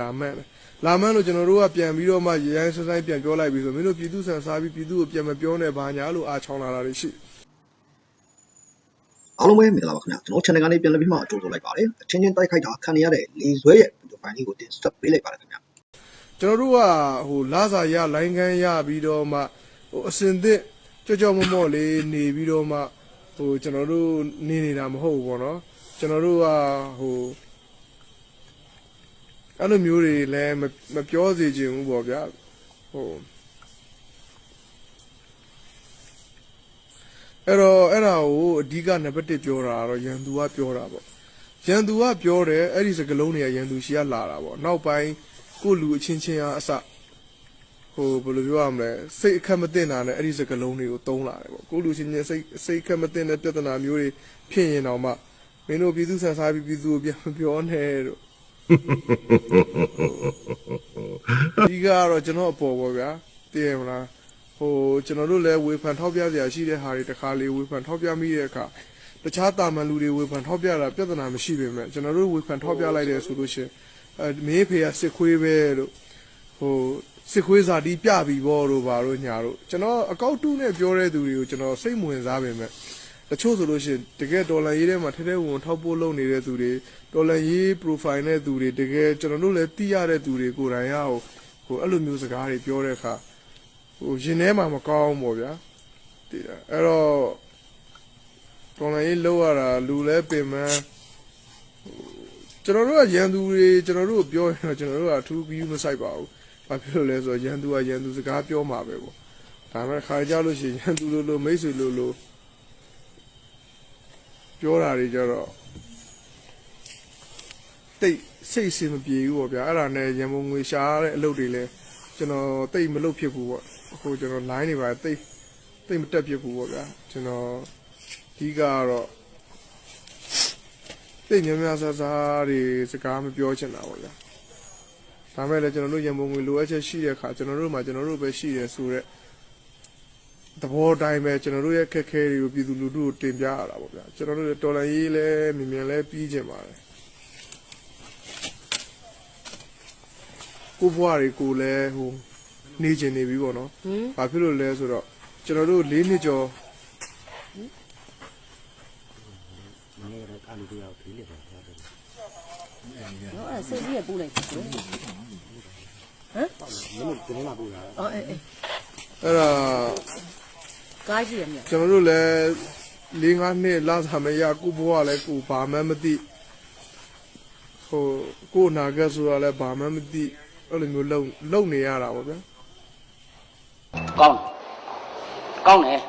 လာမှန်းတယ်လာမှန်းလို့ကျွန်တော်တို့ကပြန်ပြီးတော့မှရရိုင်းစဆိုင်ပြန်ပြောလိုက်ပြီးဆိုမင်းတို့ပြည်သူဆန်စားပြီးပြည်သူကိုပြန်မပြောနဲ့ဘာညာလို့အားချောင်းလာတာတွေရှိအားလုံးပဲမင်္ဂလာပါခင်ဗျာကျွန်တော် channel ကနေပြန်လည်ပြီးမှအတူတူလိုက်ပါတယ်အချင်းချင်းတိုက်ခိုက်တာခံရတဲ့လေဆွဲရဲ့ဗီဒီယိုဖိုင်လေးကိုတင်ဆက်ပေးလိုက်ပါတယ်ခင်ဗျာကျွန်တော်တို့ကဟိုလာစာရလိုင်းကန်းရပြီးတော့မှဟိုအစင်သစ်ကြောကြောမော့မော့လေးနေပြီးတော့မှဟိုကျွန်တော်တို့နေနေတာမဟုတ်ဘူးပေါ့နော်ကျွန်တော်တို့ကဟို အဲ့လိုမျိုးတွေလည်းမမပြောစေချင်ဘူးပေါ့ဗျာဟိုအဲ့တော့အဲ့ဒါကိုအဓိကနံပါတ်1ပြောတာကတော့ရန်သူကပြောတာပေါ့ရန်သူကပြောတယ်အဲ့ဒီစကလုံးတွေကရန်သူရှိကလာတာပေါ့နောက်ပိုင်းကိုယ့်လူအချင်းချင်းအားအစဟိုဘယ်လိုပြောရမလဲစိတ်အခက်မသိတာနဲ့အဲ့ဒီစကလုံးတွေကိုတုံးလာတယ်ပေါ့ကိုယ့်လူချင်းချင်းစိတ်စိတ်အခက်မသိတဲ့ပြဿနာမျိုးတွေဖြစ်ရင်တော့မှမင်းတို့ပြည်သူဆန်စားပြီးပြည်သူကိုပြန်မပြောနဲ့တို့ ဒီကတော့ကျွန်တော်အပေါ်ပေါ့ဗျာတည်ရမလားဟိုကျွန်တော်တို့လည်းဝေဖန်ထောက်ပြစရာရှိတဲ့ဟာတွေတစ်ခါလေဝေဖန်ထောက်ပြမိတဲ့အခါတခြားတာမန်လူတွေဝေဖန်ထောက်ပြတာပြဿနာမရှိပေမဲ့ကျွန်တော်တို့ဝေဖန်ထောက်ပြလိုက်တယ်ဆိုလို့ရှရင်အဲမင်းဖေကစစ်ခွေးပဲလို့ဟိုစစ်ခွေးစာတီးပြပြီဘောတို့ဘာတို့ညာတို့ကျွန်တော်အကောက်တူးနဲ့ပြောတဲ့သူတွေကိုကျွန်တော်စိတ်မဝင်စားပေမဲ့ တချို့ဆိုလို့ရှိရင်တကယ်ဒေါ်လာရေးထဲမှာထဲထဲဝင်ဝင်ထောက်ပို့လုပ်နေတဲ့သူတွေဒေါ်လာရေး profile နဲ့သူတွေတကယ်ကျွန်တော်တို့လည်းသိရတဲ့သူတွေကိုယ်တိုင်ရဟိုဟိုအဲ့လိုမျိုးစကားတွေပြောတဲ့အခါဟိုရင်ထဲမှာမကောင်းဘူးပေါ့ဗျာတည်တယ်အဲ့တော့ဒေါ်လာရေးလောက်ရတာလူလဲပင်မဟိုကျွန်တော်တို့ကရန်သူတွေကျွန်တော်တို့ကိုပြောရင်တော့ကျွန်တော်တို့ကအထူးပြီးမဆိုင်ပါဘူးဘာဖြစ်လို့လဲဆိုတော့ရန်သူကရန်သူစကားပြောမှာပဲပေါ့ဒါပေမဲ့ခါကြလို့ရှိရင်ရန်သူလိုလိုမိတ်ဆွေလိုလို ပြောတာတွေကြတော့တိတ်စိတ်အဆင်မပြေဘူးပေါ့ဗျာအဲ့ဒါနဲ့ရန်ပုံငွေရှားတဲ့အလုပ်တွေလဲကျွန်တော်တိတ်မလုပ်ဖြစ်ဘူးပေါ့အခုကျွန်တော် line တွေပါတိတ်တိတ်မတက်ဖြစ်ဘူးပေါ့ဗျာကျွန်တော်အဓိကကတော့တိတ်များများဆဆတွေစကားမပြောချင်တာပေါ့ဗျာဒါမဲ့လည်းကျွန်တော်တို့ရန်ပုံငွေလိုအပ်ချက်ရှိတဲ့အခါကျွန်တော်တို့မှာကျွန်တော်တို့ပဲရှိတယ်ဆိုတော့ သဘောတိုင်းပဲကျွန်တော်တို့ရဲ့ခက်ခဲတွေကိုပြည်သူလူထုကိုတင်ပြရတာပေါ့ဗျာကျွန်တော်တို့တော်လန်ရေးလဲမြင်မြင်လဲပြီးကျင်ပါတယ်ကိုဘွားတွေကိုလည်းဟိုနေကျင်နေပြီပေါ့နော်ဟင်ဘာဖြစ်လို့လဲဆိုတော့ကျွန်တော်တို့၄နှစ်ကျော်နော်အဲ့စိတ်ကြီးရပူလိုက်တယ်ဟမ်ဟမ်အော်အေးအေးအဲ့ဒါ ကားကြီးရမြတ်ကျွန်တော်တို့လည်း၄၅နှစ်လာစားမရကိုဘွားလည်းကိုဘာမှမသိဟိုကိုအနာဂတ်ဆိုတာလည်းဘာမှမသိအဲ့လိုမျိုးလုံလုံနေရတာပေါ့ဗျာကောင်းတယ်ကောင်းတယ်